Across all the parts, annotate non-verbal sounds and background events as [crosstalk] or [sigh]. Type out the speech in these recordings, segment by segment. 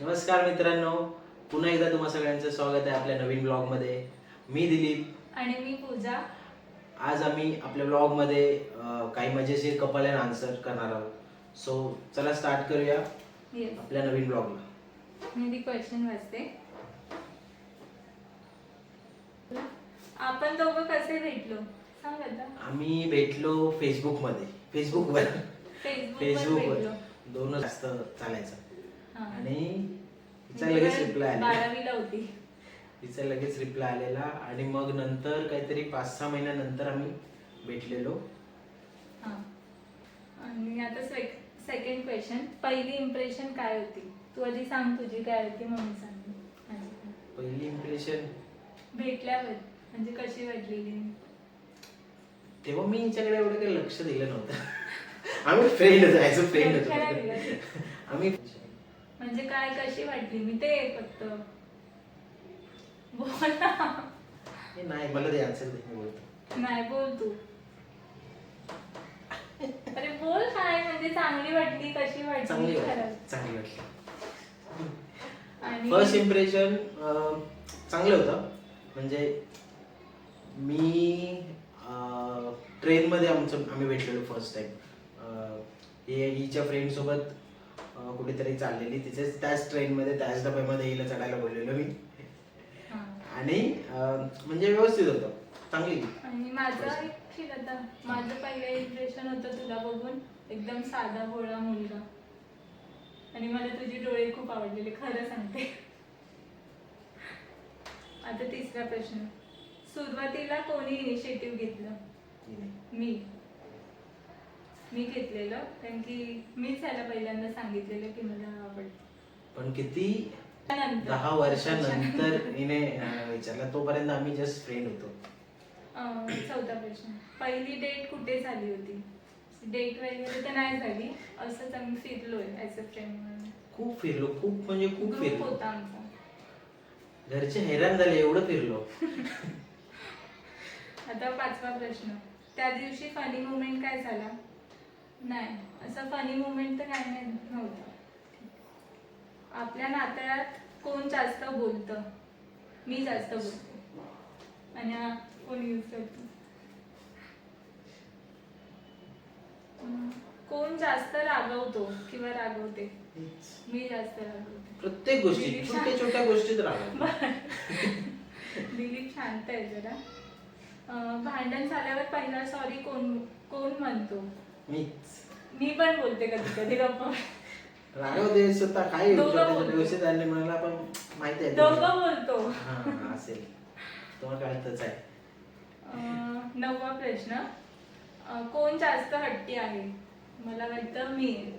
नमस्कार मित्रांनो पुन्हा एकदा तुम्हा सगळ्यांचं स्वागत आहे आपल्या नवीन ब्लॉगमध्ये मी दिलीप. आणि मी पूजा. आज आम्ही आपल्या ब्लॉगमध्ये काही मजेशीर कपल अँड आन्सर करणार आहोत. सो चला स्टार्ट करूया आपल्या नवीन ब्लॉगला. मी ती क्वेश्चन वाचते. आपण दोघं कसे भेटलो? सांग आता. आम्ही भेटलो फेसबुकमध्ये फेसबुकवर फेसबुक फेसबुकवर भेटलो. दोनच जास्त चालायचं. आणि तिचा लगेच रिप्लाय आला बारावीला होती. तिचा लगेच रिप्लाय आलेला. आणि मग नंतर काहीतरी पाच सहा महिन्यानंतर आम्ही भेटलेलो. हा. आणि आता सेकंड क्वेश्चन पहिली इम्प्रेशन काय होती? तू आधी सांग तुझी काय होती म्हणून सांग माझी. पहिली इम्प्रेशन भेटल्यावर म्हणजे कशी वाटलेली? तेव्हा मी हिच्याकडे एवढं काही लक्ष दिलं नव्हतं. आम्ही फ्रेंड जायचो फ्रेंड लक्ष नाही दिलं. आम्ही म्हणजे काय कशी वाटली? मी ते फक्त. बोल. ना. नाही मला ते आन्सर दे मी बोलतो. नाही बोल तू. अरे बोल काय म्हणजे चांगली वाटली कशी चांगली वाटली वाटली खरंच. चांगली वाटली. आणि फर्स्ट इम्प्रेशन चांगलं होतं. म्हणजे मी ट्रेनमध्ये आमचं आम्ही भेटलेलो फर्स्ट टाइम हे हिच्या फ्रेंडसोबत कुठेतरी चाललेली. तिचेच त्याच ट्रेनमध्ये त्याच डब्यामध्ये हिला चढायला बोललेलो मी. आणि म्हणजे व्यवस्थित होतं. चांगली. आणि माझं ठीक आता? माझं पहिलं इम्प्रेशन होतं तुला बघून. एकदम साधा भोळा मुलगा. आणि मला तुझे डोळे खूप आवडलेले. खरं सांगते. आता तिसरा प्रश्न. सुरुवातीला कोणी इनिशिएटिव्ह घेतलं. मी. मी घेतलेलं कारण की मीच ह्याला पहिल्यांदा सांगितलेलं की मला आवडतं पण किती? त्यानंतर- दहा वर्षानंतर हिने अं, विचारलं. तोपर्यंत आम्ही जस्ट फ्रेंड होतो. अं, चौथा प्रश्न. पहिली डेट कुठे झाली होती? डेट वगैरे तर नाही झाली. असंच आम्ही फिरलोय अ फ्रेंड म्हणून. खूप फिरलो. खूप म्हणजे खूप ग्रुप फिरलो. होता आमचा. घरचे हैराण झाले एवढं फिरलो. [laughs] आता पाचवा प्रश्न. त्या दिवशी फनी मुवमेंट काय झाला? नाही असं फनी मुवमेंट तर काय नाही नव्हतं. आपल्या नात्यात कोण जास्त बोलतं? मी जास्त बोलते. आणि कोण यूज करतो? कोण जास्त रागवतो किंवा रागवते? मी जास्त रागवते. प्रत्येक गोष्टी छोट्या छोट्या गोष्टीत राहतो [laughs] दिलीप शांत आहे जरा. भांडण झाल्यावर पहिला सॉरी कोण कोण म्हणतो? मीच. मी पण बोलते कधी कधी गप्पा राघव दे स्वतः काय दोघं बोलतो. झाले म्हणाला पण माहिती आहे दोघं तुम्हाला. बोलतो. हा हा, असेल. तुम्हाला कळतच आहे. अं, नववा प्रश्न. अं, कोण जास्त हट्टी आहे? मला वाटतं मी. आहे.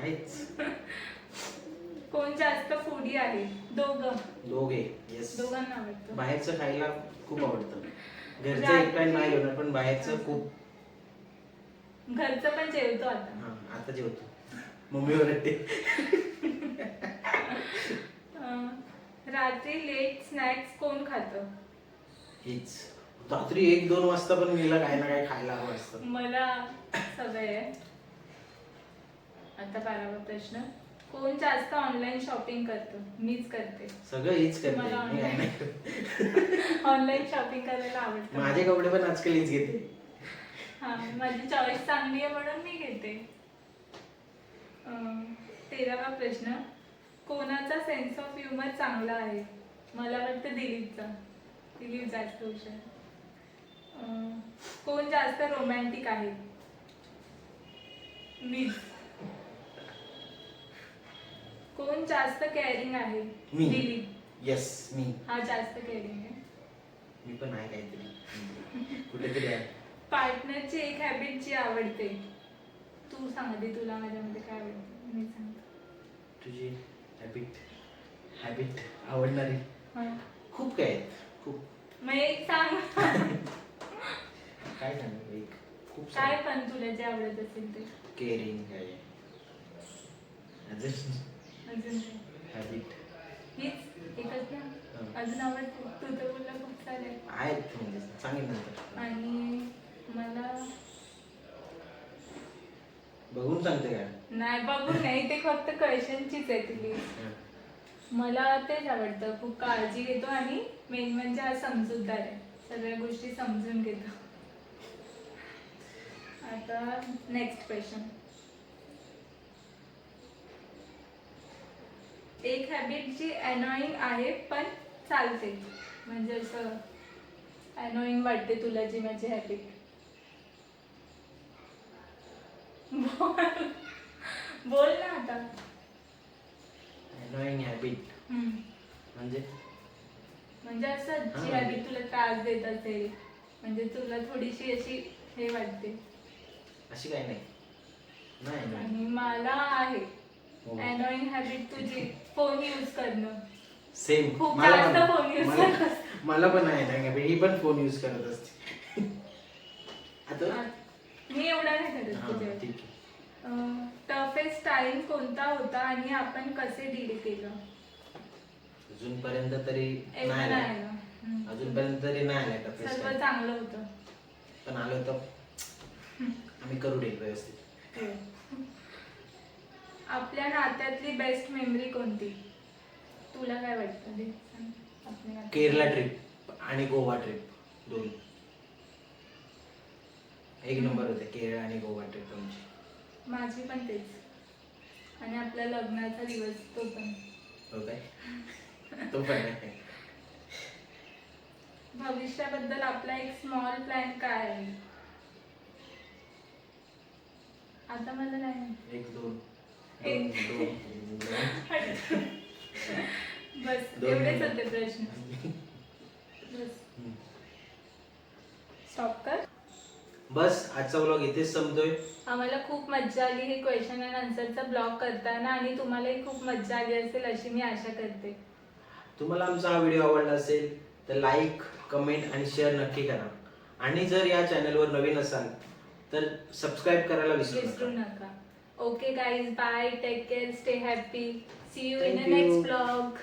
आहेच. [laughs] कोण जास्त फुडी आहे? दोघं. दोघे येस दोघांना आवडतं. बाहेरचं खायला खूप आवडतं. घरचं रात्री- एक टाइम नाही. होणार पण बाहेरचं खूप घरचं पण जेवतो आता. हा आता जेवतो. मम्मी ओरडते. अं, रात्री लेट स्नॅक्स कोण खातं? हीच. रात्री एक दोन वाजता पण मीला काही ना काही खायला हवं असतं. मला सवय आहे. आता बारावा प्रश्न. कोण जास्त ऑनलाईन शॉपिंग करतो? मीच करते. सगळं हीच करते. मला मी काय नाही. करत. ऑनलाईन शॉपिंग करायला आवडतं. माझे कपडे पण आजकाल हीच घेते. हा माझी चॉईस चांगली आहे म्हणून मी घेते. अं, तेरावा प्रश्न. कोणाचा सेन्स ऑफ ह्युमर चांगला आहे? मला वाटतं दिलीपचा. दिलीप जास्त हुशार अं, कोण जास्त रोमॅन्टिक आहे? मीच कोण जास्त केअरिंग आहे? मी. दिलीप. येस मी. हा जास्त केअरिंग आहे. मी पण आहे काहीतरी. कुठेतरी आहे. पार्टनरची एक हॅबिट जी आवडते. तू सांग आधी तुला माझ्यामध्ये काय आवडते? मी सांगते. तुझी हॅबिट हॅबिट आवडणारी? हा. खूप काय आहेत. खूप. मग एक सांग. काय सांगू? एक. खूप काय पण तुला जे आवडत असेल ते. केअरिंग काय अजून. अजून? हॅबिट हीच एकच ना. अजून आवडते तू तर बोलला खूप सारे आहेत. म्हणजे? सांगेन नंतर आणि मला बघून सांगते काय? नाही बघून नाही. ते फक्त क्वेश्चनचीच आहे ती. लिस्ट हा. मला तेच आवडतं. खूप काळजी घेतो आणि मेन म्हणजे हा समजूतदार आहे. सगळ्या गोष्टी समजून घेतो. आता नेक्स्ट क्वेश्चन एक हॅबिट जी अनोईंग आहे पण चालते. म्हणजे असं अनोईंग वाटते तुला जी माझी हॅबिट बोल. बोल ना आता. अनोईंग हॅबिट हम्म. म्हणजे? म्हणजे असं जी हा. हॅबिट तुला त्रास देत असेल म्हणजे तुला थोडीशी अशी हे वाटते. अशी काय नाही. नाही नाही आणि मला आहे. अनोईंग हॅबिट तुझी फोन यूज करणं. सेम खूप मला जास्त पण. phone use मला- करत मला पण आहे ना ही पण फोन यूज करत असते. आता? मी एवढा नाही करत हा, तुझ्या ठीक आहे. टफेस्ट टाइम कोणता होता आणि आपण कसे डील केलं? अजूनपर्यंत तरी एवढं नाही नाही आलं. हम्म. अजूनपर्यंत तरी नाही आलाय का सर्व चांगलं होतं. पण आलो तर आम्ही करू देईल व्यवस्थित. हो. आपल्या नात्यातली बेस्ट मेमरी कोणती? तुला काय वाटतं? ते सांग. आपल्या नात्यात. केरला ट्रिप आणि गोवा ट्रिप दोन एक नंबर होते केरळ आणि गोवा ट्रिप तुमची माझी पण तेच. आणि आपल्या लग्नाचा दिवस तो पण. तो पण आहे. भविष्याबद्दल आपला एक स्मॉल प्लॅन काय आहे? आता मला नाही माहिती. एक दोन. बस एवढेच. होते प्रश्न. बस. हम्म. स्टॉप कर. बस आजचा व्लॉग इथेच संपतोय. आम्हाला खूप मज्जा आली हे क्वेश्चन अँड आन्सरचा ब्लॉग करताना आणि तुम्हालाही खूप मज्जा आली असेल अशी मी आशा करते. तुम्हाला आमचा हा व्हिडिओ आवडला असेल तर लाईक कमेंट आणि शेअर नक्की करा. आणि जर या चॅनलवर नवीन असाल तर सबस्क्राईब करायला विसरू विसरू नका. नका. Okay guys, bye. Take care. Stay happy. See you Thank in the you. next vlog.